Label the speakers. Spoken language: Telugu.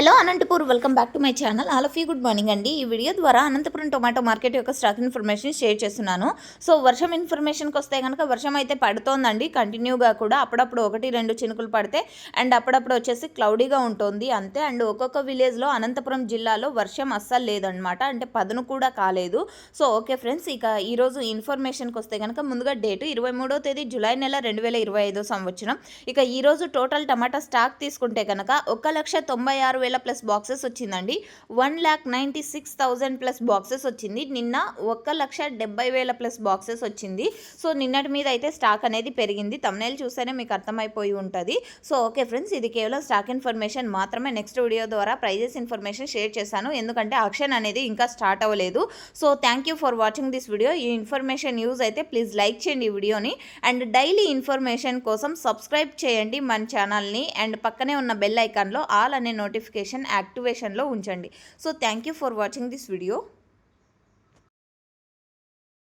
Speaker 1: Hello Anantapur welcome back to my channel. All of you good morning అండి. ఈ వీడియో ద్వారా అనంతపురం టొమాటో మార్కెట్ యొక్క స్టాక్ ఇన్ఫర్మేషన్ షేర్ చేస్తున్నాను. సో వర్షం ఇన్ఫర్మేషన్కి వస్తే కనుక వర్షం అయితే పడుతోందండి. కంటిన్యూగా కూడా అప్పుడప్పుడు ఒకటి రెండు చినుకులు పడితే అండ్ అప్పుడప్పుడు వచ్చేసి క్లౌడీగా ఉంటుంది. అంతే. అండ్ ఒక్కొక్క విలేజ్లో అనంతపురం జిల్లాలో వర్షం అస్సలు లేదనమాట అంటే పదును కూడా కాలేదు. సో ఓకే ఫ్రెండ్స్ ఇక ఈరోజు ఇన్ఫర్మేషన్కి వస్తే కనుక ముందుగా డేటు ఇరవై మూడో తేదీ జూలై నెల రెండు వేల ఇరవై ఐదో సంవత్సరం. ఇక ఈరోజు టోటల్ టమాటా స్టాక్ తీసుకుంటే కనుక ఒక లక్ష తొంభై ఆరు వేల ప్లస్ బాక్సెస్ వచ్చిందండి. One lakh ninety six thousand plus boxes వచ్చింది. నిన్న ఒక లక్ష డెబ్బై వేల ప్లస్ బాక్సెస్ వచ్చింది. సో నిన్నటి మీద అయితే స్టాక్ అనేది పెరిగింది. తమ్నైల్ చూస్తేనే మీకు అర్థమైపోయి ఉంటుంది. సో ఓకే ఫ్రెండ్స్ ఇది కేవలం స్టాక్ ఇన్ఫర్మేషన్ మాత్రమే. నెక్స్ట్ వీడియో ద్వారా ప్రైజెస్ ఇన్ఫర్మేషన్ షేర్ చేశాను. ఎందుకంటే ఆక్షన్ అనేది ఇంకా స్టార్ట్ అవ్వలేదు. So thank you for watching this video. ఈ ఇన్ఫర్మేషన్ యూజ్ అయితే ప్లీజ్ లైక్ చేయండి ఈ వీడియోని. అండ్ డైలీ ఇన్ఫర్మేషన్ కోసం సబ్స్క్రైబ్ చేయండి మన ఛానల్ని. అండ్ పక్కనే ఉన్న బెల్ ఐకాన్లో ఆల్ అనే నోటిఫికేషన్ నోటిఫికేషన్ యాక్టివేషన్లో ఉంచండి. So thank you for watching this video